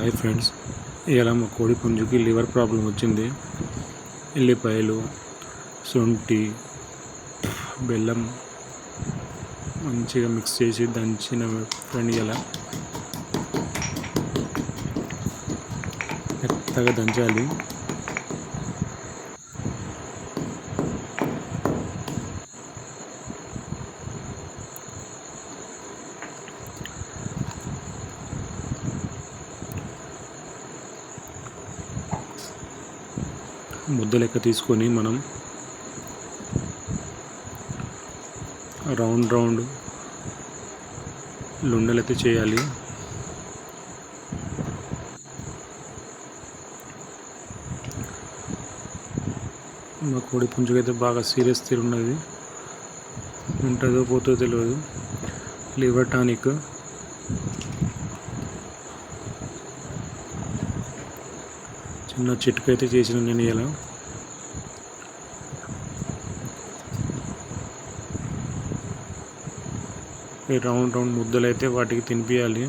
Hi friends. ఇలా మా కోడి పుంజుకి లివర్ ప్రాబ్లం వచ్చింది. ఎల్లిపాయలు శొంఠి బెల్లం మంచిగా మిక్స్ చేసి దంచిన ఫ్రెండ్ ఇలా మెత్తగా దంచాలి. ముద్ద లెక్క తీసుకొని మనం రౌండ్ రౌండ్ లుండలైతే చేయాలి. మా కోడి పుంజుకైతే బాగా సీరియస్ తీరు ఉన్నది. ఉంటుందో పోతుందో తెలియదు లివర్ టానిక్. చిన్న చెట్టుకు అయితే చేసిన నేను ఇలా. ఈ రౌండ్ రౌండ్ ముద్దలు అయితే వాటికి తినిపించాలి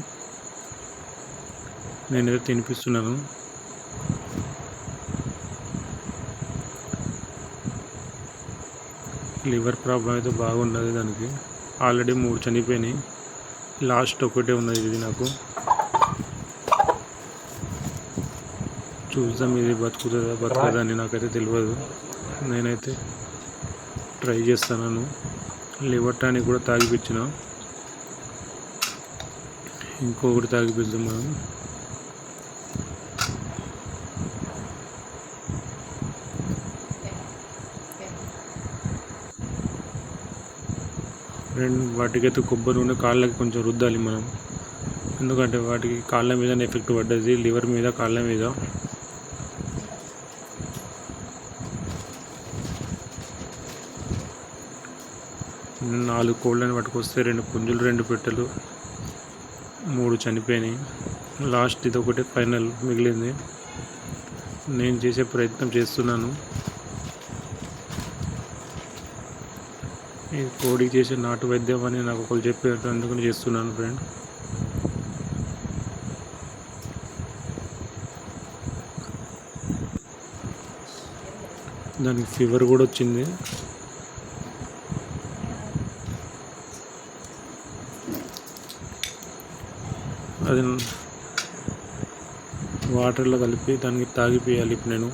నేనైతే తినిపిస్తున్నాను. లివర్ ప్రాబ్లం అయితే బాగున్నది దానికి. ఆల్రెడీ మూడు చనిపోయినాయి. లాస్ట్ ఒకటే ఉన్నది ఇది నాకు. చూద్దాం ఇది బతుకుతుందా బతుకుతుందా అని నాకైతే తెలియదు నేనైతే ట్రై చేస్తాను లివర్ టానిక్ కూడా తాగిపించిన ఇంకొకటి తాగిపిద్దాం మనం. రెండు వాటికైతే కొబ్బరి నూనె కాళ్ళకి కొంచెం రుద్దాలి మనం. ఎందుకంటే వాటికి కాళ్ళ మీద ఎఫెక్ట్ పడ్డది లివర్ మీద కాళ్ళ మీద. నాలుగు కోళ్ళని పట్టుకొస్తే రెండు పుంజులు రెండు పెట్టెలు మూడు చనిపోయినాయి. లాస్ట్ ఇది ఒకటి ఫైనల్ మిగిలింది. నేను చేసే ప్రయత్నం చేస్తున్నాను. ఈ కోడికి చేసే నాటు వైద్యం అని నాకు ఒకరు చెప్పారు అందుకని చేస్తున్నాను ఫ్రెండ్ దానికి ఫీవర్ కూడా వచ్చింది. అది వాటర్లో కలిపి దానికి తాగిపోయాలి ఇప్పుడు నేను.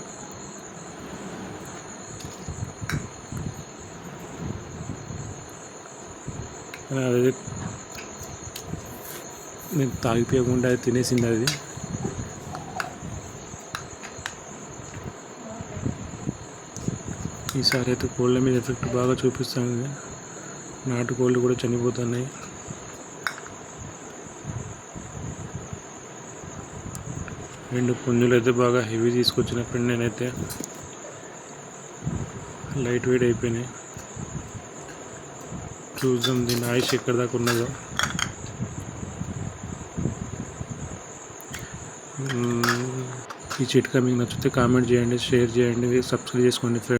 అది నేను తాగిపోయకుండా అది తినేసింది అది. ఈసారి అయితే కోళ్ళ మీద ఎఫెక్ట్ బాగా చూపిస్తుంది. నాటుకోళ్ళు కూడా చనిపోతున్నాయి. రెండు పుంజులు అయితే బాగా హెవీ తీసుకొచ్చిన ఫ్రెండ్ నేనైతే. లైట్ వెయిట్ అయిపోయినాయి. చూద్దాం దీని ఆయుష్ ఎక్కడ దాకా ఉన్నదో. ఈ చిట్కా మీకు నచ్చితే కామెంట్ చేయండి షేర్ చేయండి సబ్స్క్రైబ్ చేసుకోండి ఫ్రెండ్